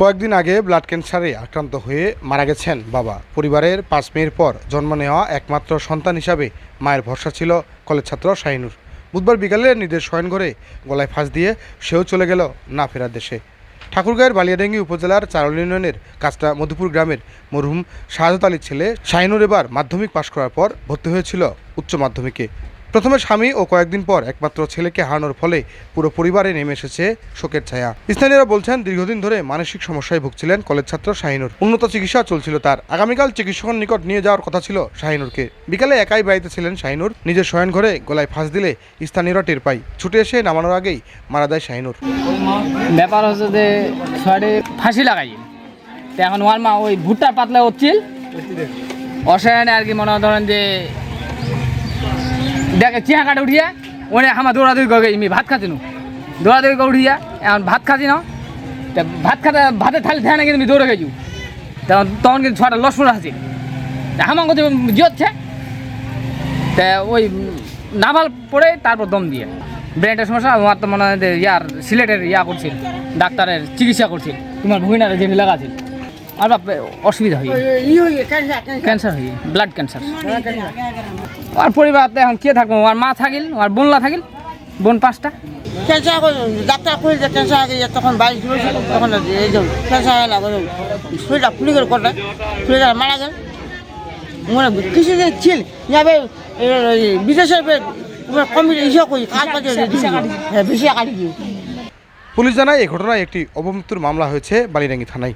কয়েকদিন আগে ব্লাড ক্যান্সারে আক্রান্ত হয়ে মারা গেছেন বাবা। পরিবারের পাঁচ মেয়ের পর জন্ম নেওয়া একমাত্র সন্তান হিসাবে মায়ের ভরসা ছিল কলেজ ছাত্র শাহিনুর। বুধবার বিকালে নিজের শয়নঘরে গলায় ফাঁস দিয়ে সেও চলে গেল না ফেরার দেশে। ঠাকুরগাঁয়ের বালিয়াডাঙ্গি উপজেলার চারল ইউনিয়নের কাজটা মধুপুর গ্রামের মরহুম শাহাদত আলীর ছেলে শাহিনুর এবার মাধ্যমিক পাশ করার পর ভর্তি হয়েছিল উচ্চ মাধ্যমিকে। প্রথমে স্বামী ও কয়েকদিন পর একমাত্র ছেলেকে হারানোর ফলে পুরো পরিবারে নেমে এসেছে শোকের ছায়া। স্থানীয়রা বলছেন, দীর্ঘদিন ধরে মানসিক সমস্যায় ভুগছিলেন কলেজ ছাত্র শাহিনুর। উন্নত চিকিৎসা চলছিল তার। আগামীকাল চিকিৎসকের নিকট নিয়ে যাওয়ার কথা ছিল শাহিনুরকে। বিকালে একাই বাড়িতে ছিলেন শাহিনুর। নিজের শয়ন ঘরে গলায় ফাঁস দিলে স্থানীয়রা টের পায়। ছুটে এসে নামানোর আগেই মারা যায় শাহিনুর। ব্যাপার হচ্ছে যে শর্টে ফাঁসি লাগাই। এখন ওর মা ওই ভুট্টার পাতলা হচ্ছিল। অসায়নে আর কি মনে ধরেন যে দেখে চিহা কাটে উঠিয়া, ওনে আমার দৌড়াদৌড়ি করে আমি ভাত খাচ্ছি নু। দৌড়াদৌড়ি করে উঠিয়া, এখন ভাত খাচ্ছি না তা ভাত খাতে, ভাতের থালি ধ্যানে কিন্তু আমি দৌড়ে গেছি। তখন তখন কিন্তু ছটা লসুন আছে আমার কাছে জিয়চ্ছে তা ওই নাভাল পড়ে, তারপর দম দিয়ে। ব্রেনের সমস্যা, আমার তো মনে হয় ইয়ার সিলেটের ইয়া করছিল ডাক্তারের চিকিৎসা করছিল তোমার ভুইনারে যে লাগা ছিল আর বাপ অসুবিধা হয়ে ক্যান্সার হয়ে ব্লাড ক্যান্সার আর পরিবার এখন কে থাকব? আর মা থাকিল আর বোনলা থাকিল বোন পাঁচটা। ক্যান্সার ডাক্তার কই যে ক্যান্সার আগে তখন বাইশ তখন ক্যান্সার হয় শরীরটা ফুলি ফুলি মারা গেল। মনে কিছু যে ছিল যাবে বিদেশের কমিটি ইসে করি কাজ পাচ্ছে হ্যাঁ বেশি কাটি পুলিশ জানায় এই ঘটনায় একটি অপমৃত্যুর মামলা হয়েছে বালিরাঙ্গি থানায়।